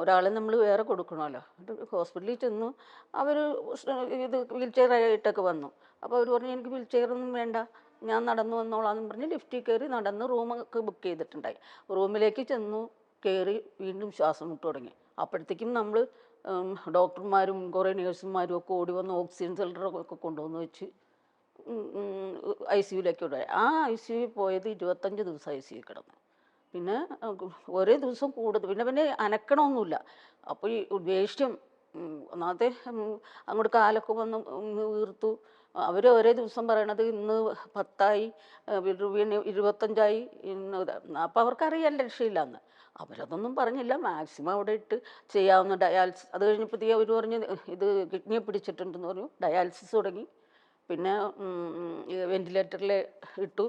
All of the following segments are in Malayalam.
ഒരാളെ നമ്മൾ വേറെ കൊടുക്കണമല്ലോ. ഹോസ്പിറ്റലിൽ ചെന്നു അവർ ഇത് വീൽ ചെയർ ആയിട്ടൊക്കെ വന്നു. അപ്പോൾ അവർ പറഞ്ഞു എനിക്ക് വീൽ ചെയറൊന്നും വേണ്ട. ഞാൻ നടന്നു വന്നോളാന്നും പറഞ്ഞ് ലിഫ്റ്റിൽ കയറി നടന്ന് റൂമൊക്കെ ബുക്ക് ചെയ്തിട്ടുണ്ടായി. റൂമിലേക്ക് ചെന്നു കയറി വീണ്ടും ശ്വാസം മുട്ട് തുടങ്ങി. അപ്പോഴത്തേക്കും നമ്മൾ ഡോക്ടർമാരും കുറേ നേഴ്സുമാരും ഒക്കെ ഓടി വന്ന് ഓക്സിജൻ സിലിണ്ടറൊക്കെ കൊണ്ടുവന്ന് വെച്ച് ഐ സിയുലേക്ക് ആ ഐ സി യു പോയത് ഇരുപത്തഞ്ച് ദിവസം ഐ സി യു കിടന്നു. പിന്നെ ഒരേ ദിവസം കൂടുതൽ പിന്നെ പിന്നെ അനക്കണമൊന്നുമില്ല അപ്പോൾ ഈ ദേഷ്യം ഒന്നാമത്തെ അങ്ങോട്ട് കാലൊക്കെ വന്ന് വീർത്തു. അവർ ഒരേ ദിവസം പറയണത് ഇന്ന് പത്തായി ഇരുപത്തഞ്ചായി ഇന്ന് അപ്പോൾ അവർക്കറിയാൻ രക്ഷയില്ലാന്ന്. അവരതൊന്നും പറഞ്ഞില്ല. മാക്സിമം അവിടെ ഇട്ട് ചെയ്യാവുന്ന ഡയാലിസിസ് അത് കഴിഞ്ഞപ്പോഴത്തേക്ക് അവർ പറഞ്ഞ് ഇത് കിഡ്നിയെ പിടിച്ചിട്ടുണ്ടെന്ന് പറഞ്ഞു. ഡയാലിസിസ് തുടങ്ങി. പിന്നെ വെന്റിലേറ്ററിൽ ഇട്ടു.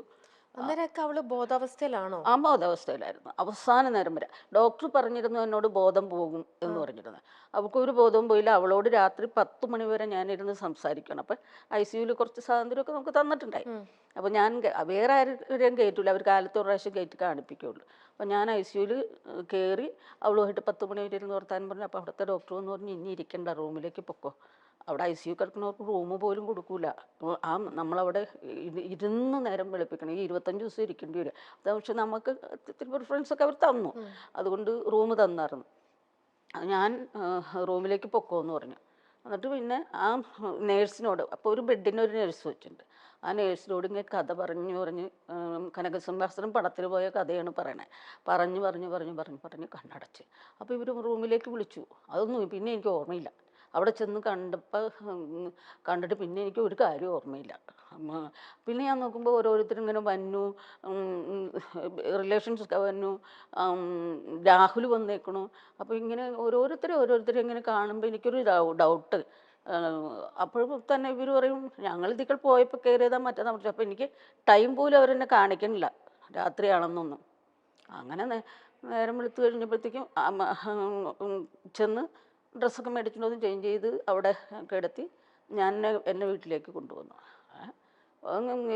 അന്നേരമൊക്കെ അവൾ ബോധാവസ്ഥയിലാണോ? ആ ബോധാവസ്ഥയിലായിരുന്നു. അവസാന നേരം വരെ. ഡോക്ടർ പറഞ്ഞിരുന്നു എന്നോട് ബോധം പോകും എന്ന് പറഞ്ഞിരുന്നു. അവൾക്ക് ഒരു ബോധവും പോയില്ല. അവളോട് രാത്രി പത്ത് മണി വരെ ഞാനിരുന്ന് സംസാരിക്കണം. അപ്പം ഐ സിയുയിൽ കുറച്ച് സ്വാതന്ത്ര്യമൊക്കെ നമുക്ക് തന്നിട്ടുണ്ടായി. അപ്പൊ അപ്പോൾ ഞാൻ വേറെ ആരെയും കയറ്റില്ല അവർ കാലത്ത് ഒരു പ്രാവശ്യം കയറ്റി കാണിപ്പിക്കുള്ളൂ. അപ്പോൾ ഞാൻ ഐ സിയുയിൽ കയറി അവളുമായിട്ട് പത്ത് മണി വരെ ഇരുന്ന് വർത്താനം പറഞ്ഞു. അപ്പോൾ അവിടുത്തെ ഡോക്ടർ എന്ന് പറഞ്ഞു ഇനി ഇരിക്കണ്ട. റൂമിലേക്ക് പൊക്കോ. അവിടെ ഐ സി യു കിടക്കുന്നവർക്ക് റൂം പോലും കൊടുക്കൂല. അപ്പോൾ ആ നമ്മളവിടെ ഇരു- ഇരുന്ന് നേരം വെളുപ്പിക്കണം. ഈ ഇരുപത്തഞ്ച് ദിവസം ഇരിക്കേണ്ടി വരും. അത് പക്ഷെ നമുക്ക് ഇത്തിരി പ്രിഫറൻസ് ഒക്കെ അവർ തന്നു. അതുകൊണ്ട് റൂം തന്നായിരുന്നു. അത് ഞാൻ റൂമിലേക്ക് പൊക്കോന്ന് പറഞ്ഞു. എന്നിട്ട് പിന്നെ ആ നേഴ്സിനോട് അപ്പോൾ ഒരു ബെഡിന് ഒരു നേഴ്സ് വെച്ചിട്ടുണ്ട്. ആ നേഴ്സിനോട് ഇങ്ങനെ കഥ പറഞ്ഞു പറഞ്ഞ് കനകസിംഹാസനം പടത്തിൽ പോയ കഥയാണ് പറയണേ. പറഞ്ഞു പറഞ്ഞു പറഞ്ഞു പറഞ്ഞു പറഞ്ഞ് കണ്ണടച്ച്. അപ്പോൾ ഇവർ റൂമിലേക്ക് വിളിച്ചു. അതൊന്നും പിന്നെ എനിക്ക് ഓർമ്മയില്ല. അവിടെ ചെന്ന് കണ്ടപ്പോൾ കണ്ടിട്ട് പിന്നെ എനിക്ക് ഒരു കാര്യം ഓർമ്മയില്ല. പിന്നെ ഞാൻ നോക്കുമ്പോൾ ഓരോരുത്തരും ഇങ്ങനെ വന്നു റിലേഷൻസ് വന്നു രാഹുൽ വന്നേക്കണു. അപ്പോൾ ഇങ്ങനെ ഓരോരുത്തരും ഓരോരുത്തരും ഇങ്ങനെ കാണുമ്പോൾ എനിക്കൊരു ഡൗട്ട് അപ്പോഴും തന്നെ ഇവർ പറയും ഞങ്ങൾ ഇതിക്കൾ പോയപ്പോൾ കയറിയതാ മറ്റേതാ പറഞ്ഞു അപ്പോൾ എനിക്ക് ടൈം പോലും അവരെന്നെ കാണിക്കണില്ല രാത്രിയാണെന്നൊന്നും. അങ്ങനെ നേരം വെളുത്ത് കഴിഞ്ഞപ്പോഴത്തേക്കും ചെന്ന് ഡ്രസ്സൊക്കെ മേടിച്ചിട്ട് വന്ന് ചേഞ്ച് ചെയ്ത് അവിടെ കിടത്തി ഞാൻ എന്നെ- വീട്ടിലേക്ക് കൊണ്ടുവന്നു.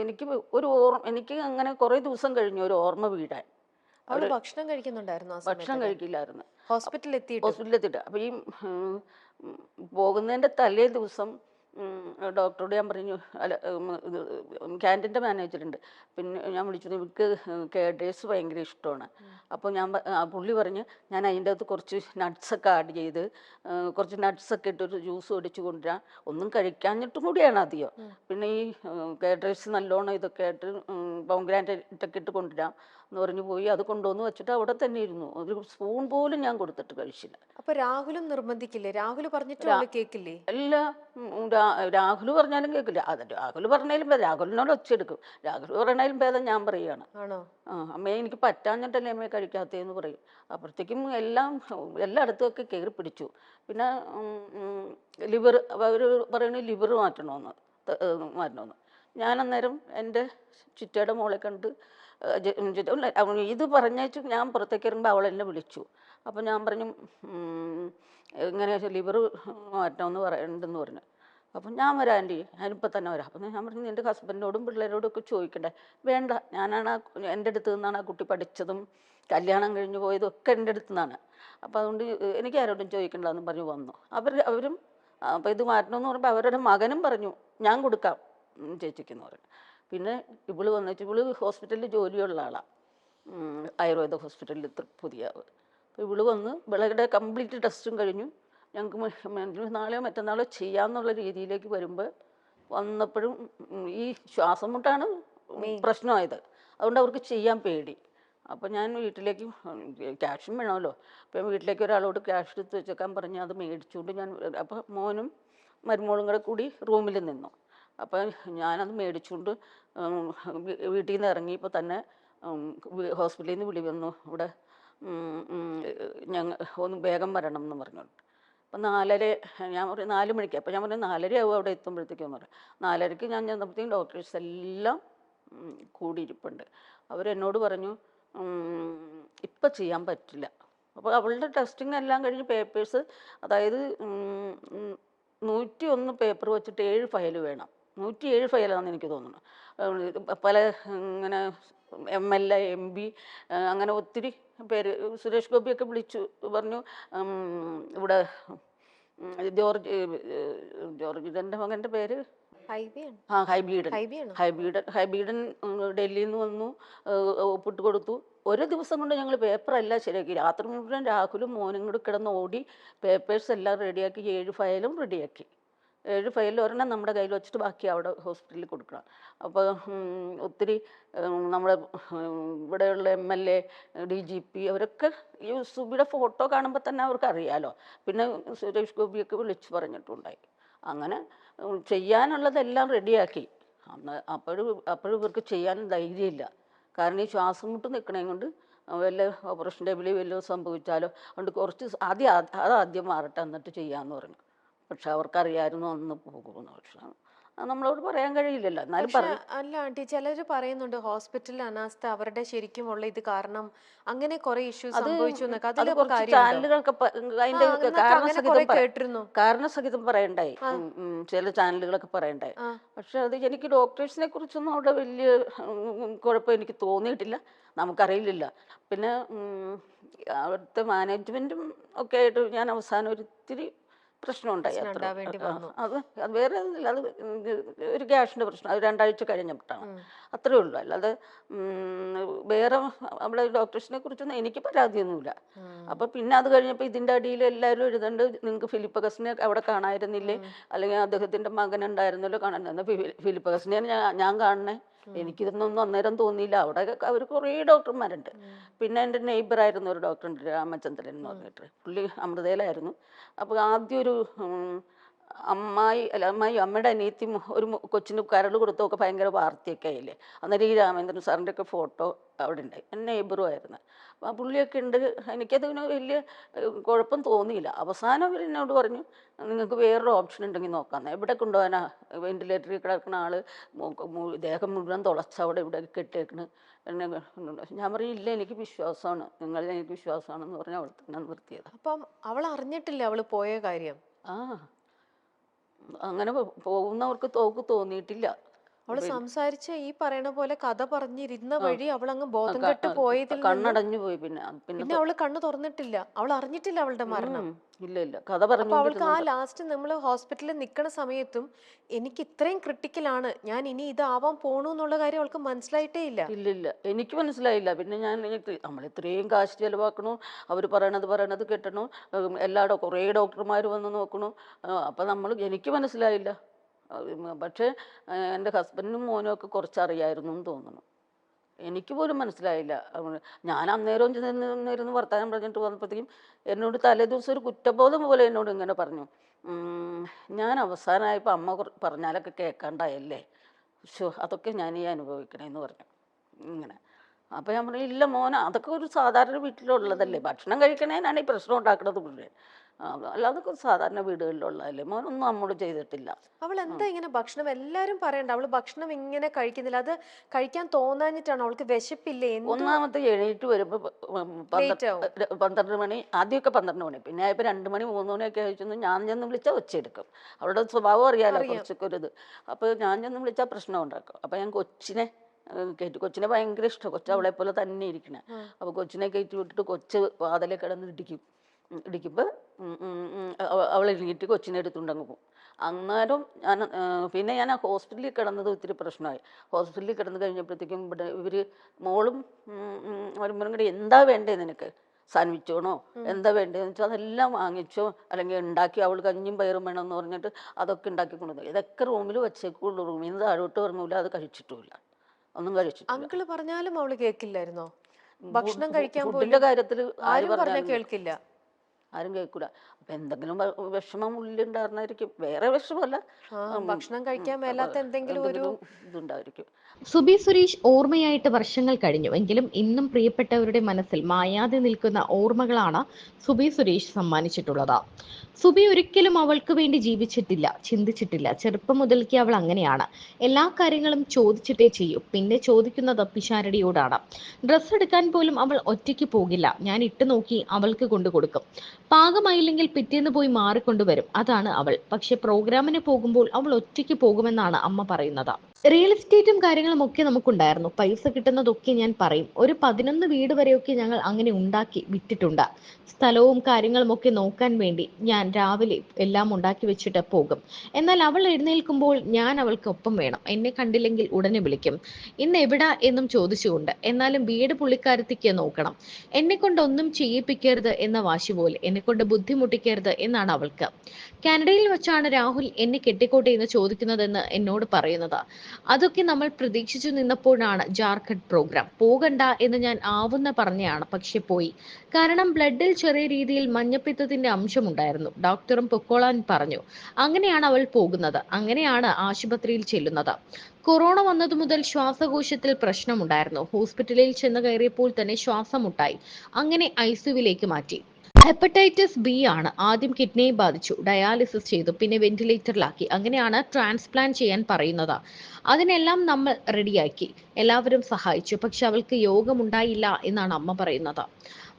എനിക്ക് ഒരു ഓർമ്മ എനിക്ക് അങ്ങനെ കുറേ ദിവസം കഴിഞ്ഞു ഒരു ഓർമ്മ വീടാൻ അവിടെ ഭക്ഷണം കഴിക്കുന്നുണ്ടായിരുന്നു ഭക്ഷണം കഴിക്കില്ലായിരുന്നു. ഹോസ്പിറ്റലിൽ എത്തി ഹോസ്പിറ്റലിൽ എത്തിയിട്ട് അപ്പോൾ ഈ പോകുന്നതിന്റെ തലേ ദിവസം ഡോക്ടറോട് ഞാൻ പറഞ്ഞു അല്ല ക്യാന്റീന്റെ മാനേജറുണ്ട്. പിന്നെ ഞാൻ വിളിച്ചു എനിക്ക് കേഡേഴ്സ് ഭയങ്കര ഇഷ്ടമാണ്. അപ്പോൾ ഞാൻ പുള്ളി പറഞ്ഞ് ഞാൻ അതിന്റെ അകത്ത് കുറച്ച് നട്ട്സൊക്കെ ആഡ് ചെയ്ത് കുറച്ച് നട്ട്സൊക്കെ ഇട്ടൊരു ജ്യൂസ് ഒടിച്ച് കൊണ്ടുവരാം. ഒന്നും കഴിക്കാഞ്ഞിട്ടും കൂടിയാണ് അധികം. പിന്നെ ഈ കേഡേഴ്സ് നല്ലോണം ഇതൊക്കെ ആയിട്ട് പൗഗ്രാന്റൊക്കെ ഇട്ട് കൊണ്ടുവരാം എന്ന് പറഞ്ഞു പോയി. അത് കൊണ്ടുവന്ന് വെച്ചിട്ട് അവിടെ തന്നെ ഇരുന്നു. ഒരു സ്പൂൺ പോലും ഞാൻ കൊടുത്തിട്ട് കഴിച്ചില്ല. അപ്പൊ രാഹുലും നിർബന്ധിക്കില്ലേ? രാഹുൽ പറഞ്ഞിട്ട് കേക്കില്ലേ? അല്ല. രാഹുൽ പറഞ്ഞാലും കേൾക്കില്ല അത് രാഹുൽ പറഞ്ഞാലും രാഹുലിനോട് ഒച്ചെടുക്കും രാഹുൽ പറഞ്ഞാലും ഭേദം ഞാൻ പറയുകയാണ് ആ അമ്മയെ എനിക്ക് പറ്റാഞ്ഞിട്ടല്ലേ അമ്മയെ കഴിക്കാത്തതെന്ന് പറയും. അപ്പോഴത്തേക്കും എല്ലാം എല്ലായിടത്തും ഒക്കെ കയറി പിടിച്ചു. പിന്നെ ലിവർ അവർ പറയുന്നു ലിവർ മാറ്റണമെന്ന് മാറ്റണമെന്ന് ഞാൻ അന്നേരം എന്റെ ചിറ്റയുടെ മോളെ കണ്ട് ഇത് പറഞ്ഞേച്ചു ഞാൻ പുറത്തേക്ക് ഇറങ്ങുമ്പോൾ അവൾ എന്നെ വിളിച്ചു. അപ്പോൾ ഞാൻ പറഞ്ഞു ഇങ്ങനെ ലിവർ മാറ്റണമെന്ന് പറയണ്ടെന്ന് പറഞ്ഞു. അപ്പം ഞാൻ വരാം ആന്റി. ഞാനിപ്പോൾ തന്നെ വരാം. അപ്പം ഞാൻ പറഞ്ഞു എന്റെ ഹസ്ബൻഡിനോടും പിള്ളേരോടും ഒക്കെ ചോദിക്കണ്ടേ? വേണ്ട. ഞാനാണ് ആ എന്റെ അടുത്ത് നിന്നാണ് ആ കുട്ടി പഠിച്ചതും കല്യാണം കഴിഞ്ഞു പോയതും ഒക്കെ എന്റെ അടുത്ത് നിന്നാണ്. അപ്പോൾ അതുകൊണ്ട് എനിക്ക് ആരോടും ചോദിക്കണ്ടെന്ന് പറഞ്ഞു വന്നു. അവർ അവരും അപ്പോൾ ഇത് മാറ്റണമെന്ന് പറയുമ്പോൾ അവരുടെ മകനും പറഞ്ഞു ഞാൻ കൊടുക്കാം. ചേച്ചിക്കെന്ന് പറഞ്ഞു പിന്നെ ഇവൾ വന്നിട്ട് ഇവൾ ഹോസ്പിറ്റലിൽ ജോലിയുള്ള ആളാണ് ആയുർവേദ ഹോസ്പിറ്റലിൽ പുതിയാവ് അപ്പോൾ ഇവൾ വന്ന് വിളകളുടെ കംപ്ലീറ്റ് ടെസ്റ്റും കഴിഞ്ഞു. ഞങ്ങൾക്ക് നാളെയോ മറ്റന്നാളോ ചെയ്യാമെന്നുള്ള രീതിയിലേക്ക് വരുമ്പോൾ വന്നപ്പോഴും ഈ ശ്വാസം മുട്ടാണ് പ്രശ്നമായത്. അതുകൊണ്ട് അവർക്ക് ചെയ്യാൻ പേടി. അപ്പോൾ ഞാൻ വീട്ടിലേക്ക് ക്യാഷും വേണമല്ലോ. അപ്പോൾ വീട്ടിലേക്ക് ഒരാളോട് ക്യാഷ് എടുത്ത് വെച്ചേക്കാൻ പറഞ്ഞ് അത് മേടിച്ചുകൊണ്ട് ഞാൻ അപ്പോൾ മോനും മരുമോളും കൂടെ കൂടി റൂമിൽ നിന്നു. അപ്പോൾ ഞാനത് മേടിച്ചുകൊണ്ട് വീട്ടിൽ നിന്ന് ഇറങ്ങിയപ്പോൾ തന്നെ ഹോസ്പിറ്റലിൽ നിന്ന് വിളി വന്നു. ഇവിടെ ഞങ്ങൾ ഒന്ന് വേഗം വരണം എന്ന് പറഞ്ഞോണ്ട്. അപ്പം നാലര ഞാൻ പറയും നാല് മണിക്ക്. അപ്പം ഞാൻ പറഞ്ഞു നാലര ആവും അവിടെ എത്തുമ്പോഴത്തേക്കും. പറഞ്ഞു. നാലരയ്ക്ക് ഞാൻ ചെന്നപ്പോഴത്തേക്കും ഡോക്ടേഴ്സ് എല്ലാം കൂടിയിരിപ്പുണ്ട് അവരെന്നോട് പറഞ്ഞു ഇപ്പം ചെയ്യാൻ പറ്റില്ല. അപ്പോൾ അവളുടെ ടെസ്റ്റിംഗ് എല്ലാം കഴിഞ്ഞ് പേപ്പേഴ്സ് അതായത് നൂറ്റി ഒന്ന് പേപ്പർ വെച്ചിട്ട് ഏഴ് ഫയൽ വേണം. നൂറ്റി ഏഴ് ഫയലാണെന്ന് എനിക്ക് തോന്നുന്നു. പല ഇങ്ങനെ M L A M P അങ്ങനെ ഒത്തിരി പേര് സുരേഷ് ഗോപിയൊക്കെ വിളിച്ചു പറഞ്ഞു ഇവിടെ ജോർജ് ജോർജിതന്റെ മകന്റെ പേര്? ആ ഹൈബീഡൻ. ഹൈബീഡൻ ഹൈബീഡൻ ഡൽഹിയിൽ നിന്ന് വന്നു ഒപ്പിട്ട് കൊടുത്തു ഒരു ദിവസം കൊണ്ട് ഞങ്ങൾ പേപ്പറെല്ലാം ശരിയാക്കി. രാത്രി മുഴുവൻ രാഹുലും മോനും കൂടി കിടന്ന് ഓടി പേപ്പേഴ്സ് എല്ലാം റെഡിയാക്കി ഏഴ് ഫയലും റെഡിയാക്കി. ഏഴ് ഫയലിൽ ഒരെണ്ണം നമ്മുടെ കയ്യിൽ വെച്ചിട്ട് ബാക്കി അവിടെ ഹോസ്പിറ്റലിൽ കൊടുക്കണം. അപ്പോൾ ഒത്തിരി നമ്മുടെ ഇവിടെയുള്ള M L A D G P അവരൊക്കെ ഈ സുബിയുടെ ഫോട്ടോ കാണുമ്പോൾ തന്നെ അവർക്ക് അറിയാലോ. പിന്നെ സുരേഷ് ഗോപിയൊക്കെ വിളിച്ച് പറഞ്ഞിട്ടുണ്ടായി. അങ്ങനെ ചെയ്യാനുള്ളതെല്ലാം റെഡിയാക്കി അന്ന് അപ്പോഴും അപ്പോഴും ഇവർക്ക് ചെയ്യാൻ ധൈര്യമില്ല. കാരണം ഈ ശ്വാസം മുട്ട് നിൽക്കണേ കൊണ്ട് വല്ല ഓപ്പറേഷൻ ടേബിളിൽ വല്ലതും സംഭവിച്ചാലോ അതുകൊണ്ട് കുറച്ച് ആദ്യം അതാദ്യം അത് ആദ്യം മാറട്ടെ എന്നിട്ട് ചെയ്യാമെന്ന് പറഞ്ഞു. പക്ഷെ അവർക്കറിയായിരുന്നു അന്ന് പോകുമെന്ന്. പക്ഷെ നമ്മളോട് പറയാൻ കഴിയില്ലല്ലോ. എന്നാലും പറഞ്ഞു അല്ല ആന്റി ചിലര് പറയുന്നുണ്ട് ഹോസ്പിറ്റലിൽ അനാസ്ഥ അവരുടെ ശരിക്കും ഉള്ള ഇത് കാരണം അങ്ങനെ കുറെ ഇഷ്യൂസ് സംഭവിച്ചു കേട്ടിരുന്നു കാരണ സഹിതം കുറച്ച് ചാനലുകൾക്ക് കേട്ടിരുന്നു. കാരണസഹിതം പറയണ്ടായി ചില ചാനലുകളൊക്കെ പറയണ്ടായി പക്ഷെ അത് എനിക്ക് ഡോക്ടേഴ്സിനെ കുറിച്ചൊന്നും അവിടെ വലിയ കുഴപ്പം എനിക്ക് തോന്നിയിട്ടില്ല. നമുക്കറിയില്ല പിന്നെ അവിടുത്തെ മാനേജ്മെന്റും ഒക്കെ ആയിട്ട് ഞാൻ അവസാനം ഒരു ഇത്തിരി പ്രശ്നമുണ്ടായി പ്രശ്നം അത്ര. അത് അത് വേറെ ഒന്നുമില്ല. അത് ഒരു ഗ്യാസിന്റെ പ്രശ്നം. അത് രണ്ടാഴ്ച കഴിഞ്ഞിട്ടാണ് അത്രേ ഉള്ളൂ. അല്ലാതെ വേറെ അവിടെ ഡോക്ടേഴ്സിനെ കുറിച്ചൊന്നും എനിക്ക് പരാതിയൊന്നുമില്ല. അപ്പൊ പിന്നെ അത് കഴിഞ്ഞപ്പോൾ ഇതിന്റെ അടിയിൽ എല്ലാവരും എഴുതണ്ട് നിങ്ങൾക്ക് ഫിലിപ്പകസിനെ അവിടെ കാണായിരുന്നില്ലേ? അല്ലെങ്കിൽ അദ്ദേഹത്തിന്റെ മകൻ ഉണ്ടായിരുന്നല്ലോ കാണാൻ. ഫിലിപ്പകസിനെ ഞാൻ ഞാൻ കാണണേ? എനിക്കിതൊന്നും അന്നേരം തോന്നിയില്ല. അവിടെ അവർ കുറേ ഡോക്ടർമാരുണ്ട്. പിന്നെ എന്റെ നെയ്ബറായിരുന്ന ഒരു ഡോക്ടറുണ്ട് രാമചന്ദ്രൻ എന്ന് പറഞ്ഞിട്ട്. പുള്ളി അമൃതയിലായിരുന്നു അപ്പോൾ ആദ്യം ഒരു അമ്മായി അല്ല അമ്മായി അമ്മയുടെ അനിയത്തി ഒരു കൊച്ചിന് കരൾ കൊടുത്തൊക്കെ ഭയങ്കര വാർത്തയൊക്കെ ആയില്ലേ? അന്നേരം ഈ രാമേന്ദ്രൻ സാറിന്റെ ഒക്കെ ഫോട്ടോ അവിടെ ഉണ്ട് എന്റെ നെയ്ബറും ആയിരുന്നു. അപ്പം ആ പുള്ളിയൊക്കെ ഉണ്ട്. എനിക്കതിന് വലിയ കുഴപ്പം തോന്നിയില്ല. അവസാനം അവർ എന്നോട് പറഞ്ഞു നിങ്ങൾക്ക് വേറൊരു ഓപ്ഷൻ ഉണ്ടെങ്കിൽ നോക്കാം എവിടെ കൊണ്ടുപോകാനാ? വെന്റിലേറ്ററിൽ കിടക്കുന്ന ആൾ ദേഹം മുഴുവൻ തുളച്ച അവിടെ ഇവിടെ കെട്ടിയേക്കണ്. എന്നെ ഞാൻ പറയില്ല ഇല്ല എനിക്ക് വിശ്വാസമാണ്. നിങ്ങളിൽ എനിക്ക് വിശ്വാസമാണെന്ന് പറഞ്ഞ് അവൾ തന്നെ നിർത്തിയത്. അപ്പം അവൾ അറിഞ്ഞിട്ടില്ല അവൾ പോയ കാര്യം? ആ. അങ്ങനെ പോകുന്നവർക്ക് തോക്ക് തോന്നിയിട്ടില്ല. അവൾ സംസാരിച്ച ഈ പറയണ പോലെ കഥ പറഞ്ഞിരുന്ന വഴി അവൾ അങ്ങ് ബോധം കെട്ട് പോയതിൽ കണ്ണടഞ്ഞു പോയി പിന്നെ പിന്നെ അവൾ കണ്ണു തുറന്നിട്ടില്ല. അവൾ അറിഞ്ഞിട്ടില്ല അവളുടെ മരണം. ഇല്ല ഇല്ല. കഥ പറഞ്ഞു അവൾക്ക് ആ ലാസ്റ്റ് നമ്മൾ ഹോസ്പിറ്റലിൽ നിൽക്കുന്ന സമയത്തും എനിക്ക് ഇത്രയും ക്രിട്ടിക്കൽ ആണ്. ഞാൻ ഇനി ഇതാവാൻ പോണു എന്നുള്ള കാര്യം അവൾക്ക് മനസ്സിലായിട്ടേ ഇല്ല. ഇല്ല ഇല്ല. എനിക്ക് മനസ്സിലായില്ല. പിന്നെ ഞാൻ നമ്മൾ ഇത്രയും കാശ് ചെലവാക്കണു. അവർ പറയണത് പറയണത് കെട്ടണു. എല്ലാ കുറേ ഡോക്ടർമാർ വന്ന് നോക്കണു. അപ്പം നമ്മൾ എനിക്ക് മനസ്സിലായില്ല. പക്ഷേ എന്റെ ഹസ്ബൻഡിനും മോനും ഒക്കെ കുറച്ച് അറിയായിരുന്നു എന്ന് തോന്നുന്നു. എനിക്ക് പോലും മനസ്സിലായില്ല. ഞാൻ അന്നേരം നിന്നിരുന്ന് വർത്തമാനം പറഞ്ഞിട്ട് വന്നപ്പോഴത്തേക്കും എന്നോട് തലേദിവസം ഒരു കുറ്റബോധം പോലെ എന്നോട് ഇങ്ങനെ പറഞ്ഞു. ഞാൻ അവസാനമായപ്പോൾ അമ്മ പറഞ്ഞാലൊക്കെ കേൾക്കാണ്ടായല്ലേ. ഷോ അതൊക്കെ ഞാൻ ഈ അനുഭവിക്കണേ എന്ന് പറഞ്ഞു. ഇങ്ങനെ. അപ്പോൾ ഞാൻ പറഞ്ഞു ഇല്ല മോന അതൊക്കെ ഒരു സാധാരണ വീട്ടിലുള്ളതല്ലേ. ഭക്ഷണം കഴിക്കണേനാണ് ഈ പ്രശ്നം ഉണ്ടാക്കുന്നത് മുഴുവൻ. അല്ലാതെ സാധാരണ വീടുകളിലുള്ളതല്ലേ? മോനൊന്നും നമ്മോട് ചെയ്തിട്ടില്ല. അവൾ എന്താ ഇങ്ങനെ ഭക്ഷണം? എല്ലാരും പറയണ്ട. അവൾ ഭക്ഷണം ഇങ്ങനെ കഴിക്കുന്നില്ല. അത് കഴിക്കാൻ തോന്നാഞ്ഞിട്ടാണ്? അവൾക്ക് വിശപ്പില്ലേ? ഒന്നാമത്തെ എഴുന്നേറ്റ് വരുമ്പോ. പന്ത്രണ്ട് മണി ആദ്യമൊക്കെ പന്ത്രണ്ട് മണി. പിന്നെ ഇപ്പൊ രണ്ട് മണി മൂന്ന് മണിയൊക്കെ കഴിച്ചു ഞാൻ ചെന്ന് വിളിച്ചാൽ ഒച്ചയെടുക്കും അവളുടെ സ്വഭാവം അറിയാലോ അറിയാം. കുറച്ചൊക്കെ ഒരു ഇത് അപ്പോൾ ഞാൻ ചെന്ന് വിളിച്ചാൽ പ്രശ്നം ഉണ്ടാക്കും. അപ്പൊ ഞാൻ കൊച്ചിനെ കയറ്റി കൊച്ചിനെ ഭയങ്കര ഇഷ്ടം. കൊച്ചു അവളെ പോലെ തന്നെ ഇരിക്കണേ. അപ്പൊ കൊച്ചിനെ കയറ്റി വിട്ടിട്ട് കൊച്ച് വാതിലെ കിടന്ന് ഇടിക്കും. ഇടിക്കുമ്പോൾ അവൾ എണീറ്റ് കൊച്ചിനെ എടുത്തുകൊണ്ടങ്ങ് പോകും. അന്നേരം ഞാൻ പിന്നെ ഞാൻ ആ ഹോസ്പിറ്റലിൽ കിടന്നത് ഒത്തിരി പ്രശ്നമായി. ഹോസ്പിറ്റലിൽ കിടന്ന് കഴിഞ്ഞപ്പോഴത്തേക്കും ഇവിടെ ഇവർ മോളും വരുമ്പോഴും കൂടി എന്താ വേണ്ടേ നിനക്ക്? സാൻവിച്ചോണോ? എന്താ വേണ്ടതെന്ന് വെച്ചാൽ അതെല്ലാം വാങ്ങിച്ചോ അല്ലെങ്കിൽ ഉണ്ടാക്കി അവൾ കഞ്ഞും പയറും വേണമെന്ന് പറഞ്ഞിട്ട് അതൊക്കെ ഉണ്ടാക്കി കൊണ്ടുവന്നു ഇതൊക്കെ റൂമിൽ വെച്ചേക്കുള്ളൂ. റൂമിൽ നിന്ന് താഴോട്ട് ഇറങ്ങൂല അത് കഴിച്ചിട്ടുമില്ല ഒന്നും കഴിച്ചിട്ടില്ല. അങ്കിൾ പറഞ്ഞാലും അവൾ കേൾക്കില്ലായിരുന്നോ ഭക്ഷണം കഴിക്കാൻ ഫുഡിന്റെ കാര്യത്തിൽ ആരും പറഞ്ഞാൽ കേൾക്കില്ല. ആരും കേൾക്കൂല. അപ്പൊ എന്തെങ്കിലും വ- വിഷമം ഉള്ളിലുണ്ടായിരുന്നായിരിക്കും. വേറെ വിഷമമല്ല ഭക്ഷണം കഴിക്കാൻ മേലാത്ത എന്തെങ്കിലും ഒരു ഇതുണ്ടായിരിക്കും. സുബി സുരേഷ് ഓർമ്മയായിട്ട് വർഷങ്ങൾ കഴിഞ്ഞു. എങ്കിലും ഇന്നും പ്രിയപ്പെട്ടവരുടെ മനസ്സിൽ മായാതെ നിൽക്കുന്ന ഓർമ്മകളാണ് സുബി സുരേഷ് സമ്മാനിച്ചിട്ടുള്ളത്. സുബി ഒരിക്കലും അവൾക്ക് വേണ്ടി ജീവിച്ചിട്ടില്ല ചിന്തിച്ചിട്ടില്ല. ചെറുപ്പം മുതൽക്കേ അവൾ അങ്ങനെയാണ്. എല്ലാ കാര്യങ്ങളും ചോദിച്ചിട്ടേ ചെയ്യൂ. പിന്നെ ചോദിക്കുന്നത് പിഷാരടിയോടാണ് ഡ്രസ്സ് എടുക്കാൻ പോലും അവൾ ഒറ്റയ്ക്ക് പോകില്ല. ഞാൻ ഇട്ട് നോക്കി അവൾക്ക് കൊണ്ടു കൊടുക്കും. പാകമായില്ലെങ്കിൽ പിറ്റേന്ന് പോയി മാറിക്കൊണ്ടുവരും. അതാണ് അവൾ. പക്ഷെ പ്രോഗ്രാമിന് പോകുമ്പോൾ അവൾ ഒറ്റയ്ക്ക് പോകുമെന്നാണ് അമ്മ പറയുന്നത്. റിയൽ എസ്റ്റേറ്റും കാര്യങ്ങളും ഒക്കെ നമുക്കുണ്ടായിരുന്നു. പൈസ കിട്ടുന്നതൊക്കെ ഞാൻ പറയും. ഒരു പതിനൊന്ന് വീട് വരെയൊക്കെ ഞങ്ങൾ അങ്ങനെ ഉണ്ടാക്കി വിറ്റിട്ടുണ്ട് സ്ഥലവും കാര്യങ്ങളും ഒക്കെ നോക്കാൻ വേണ്ടി ഞാൻ രാവിലെ എല്ലാം ഉണ്ടാക്കി വെച്ചിട്ട് പോകും. എന്നാൽ അവൾ എഴുന്നേൽക്കുമ്പോൾ ഞാൻ അവൾക്ക് ഒപ്പം വേണം. എന്നെ കണ്ടില്ലെങ്കിൽ ഉടനെ വിളിക്കും. ഇന്ന് എവിടാ എന്നും ചോദിച്ചുകൊണ്ട്. എന്നാലും വീട് പുള്ളിക്കാരത്തിക്ക് നോക്കണം. എന്നെ കൊണ്ടൊന്നും ചെയ്യിപ്പിക്കരുത് എന്ന വാശി പോലെ എന്നെ കൊണ്ട് ബുദ്ധിമുട്ടിക്കരുത് എന്നാണ് അവൾക്ക്. കാനഡയിൽ വെച്ചാണ് രാഹുൽ എന്നെ കെട്ടിക്കോട്ടെ എന്ന് ചോദിക്കുന്നതെന്ന് എന്നോട് പറയുന്നത്. അതൊക്കെ നമ്മൾ പ്രതീക്ഷിച്ചു നിന്നപ്പോഴാണ് ജാർഖണ്ഡ് പ്രോഗ്രാം. പോകണ്ട എന്ന് ഞാൻ ആവുന്ന പറഞ്ഞാണ് പക്ഷെ പോയി. കാരണം ബ്ലഡിൽ ചെറിയ രീതിയിൽ മഞ്ഞപ്പിത്തത്തിന്റെ അംശമുണ്ടായിരുന്നു. ഡോക്ടറും പൊക്കോളാൻ പറഞ്ഞു. അങ്ങനെയാണ് അവൾ പോകുന്നത്. അങ്ങനെയാണ് ആശുപത്രിയിൽ ചെല്ലുന്നത്. കൊറോണ വന്നതു മുതൽ ശ്വാസകോശത്തിൽ പ്രശ്നമുണ്ടായിരുന്നു. ഹോസ്പിറ്റലിൽ ചെന്ന് കയറിയപ്പോൾ തന്നെ ശ്വാസമുട്ടായി. അങ്ങനെ ഐസിയുവിലേക്ക് മാറ്റി. ഹെപ്പറ്റൈറ്റിസ് ബി ആണ് ആദ്യം കിഡ്നിയെ ബാധിച്ചു ഡയാലിസിസ് ചെയ്തു പിന്നെ വെന്റിലേറ്ററിലാക്കി. അങ്ങനെയാണ് ട്രാൻസ്പ്ലാന്റ് ചെയ്യാൻ പറയുന്നത്. അതിനെല്ലാം നമ്മൾ റെഡിയാക്കി. എല്ലാവരും സഹായിച്ചു. പക്ഷെ അവൾക്ക് യോഗമുണ്ടായില്ല എന്നാണ് അമ്മ പറയുന്നത്.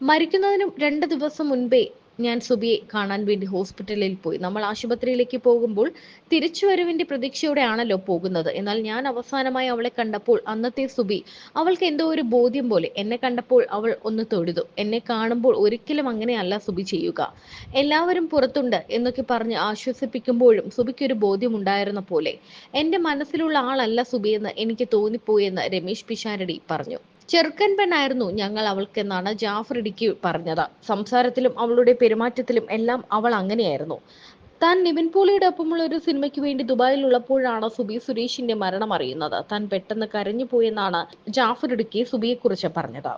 മരിക്കുന്നതിനും രണ്ട് ദിവസം മുൻപേ ഞാൻ സുബിയെ കാണാൻ വേണ്ടി ഹോസ്പിറ്റലിൽ പോയി. നമ്മൾ ആശുപത്രിയിലേക്ക് പോകുമ്പോൾ തിരിച്ചുവരവിന്റെ പ്രതീക്ഷയോടെയാണല്ലോ പോകുന്നത്. എന്നാൽ ഞാൻ അവസാനമായി അവളെ കണ്ടപ്പോൾ അന്നത്തെ സുബി അവൾക്ക് എന്തോ ഒരു ബോധ്യം പോലെ എന്നെ കണ്ടപ്പോൾ അവൾ ഒന്ന് തൊഴുതു. എന്നെ കാണുമ്പോൾ ഒരിക്കലും അങ്ങനെയല്ല സുബി ചെയ്യുക. എല്ലാവരും പുറത്തുണ്ട് എന്നൊക്കെ പറഞ്ഞ് ആശ്വസിപ്പിക്കുമ്പോഴും സുബിക്ക് ഒരു ബോധ്യം ഉണ്ടായിരുന്ന പോലെ. എന്റെ മനസ്സിലുള്ള ആളല്ല സുബി എന്ന് എനിക്ക് തോന്നിപ്പോയെന്ന് രമേശ് പിഷാരടി പറഞ്ഞു. ചെറുക്കൻ പെണ്ണായിരുന്നു ഞങ്ങൾ അവൾക്കെന്നാണ് ജാഫർ ഇടുക്കി പറഞ്ഞത്. സംസാരത്തിലും അവളുടെ പെരുമാറ്റത്തിലും എല്ലാം അവൾ അങ്ങനെയായിരുന്നു. താൻ നിവിൻ പോളിയുടെ ഒപ്പമുള്ള ഒരു സിനിമയ്ക്ക് വേണ്ടി ദുബായിൽ ഉള്ളപ്പോഴാണ് സുബി സുരേഷിന്റെ മരണം അറിയുന്നത്. താൻ പെട്ടെന്ന് കരഞ്ഞു പോയെന്നാണ് ജാഫർ ഇടുക്കി സുബിയെക്കുറിച്ച് പറഞ്ഞത്.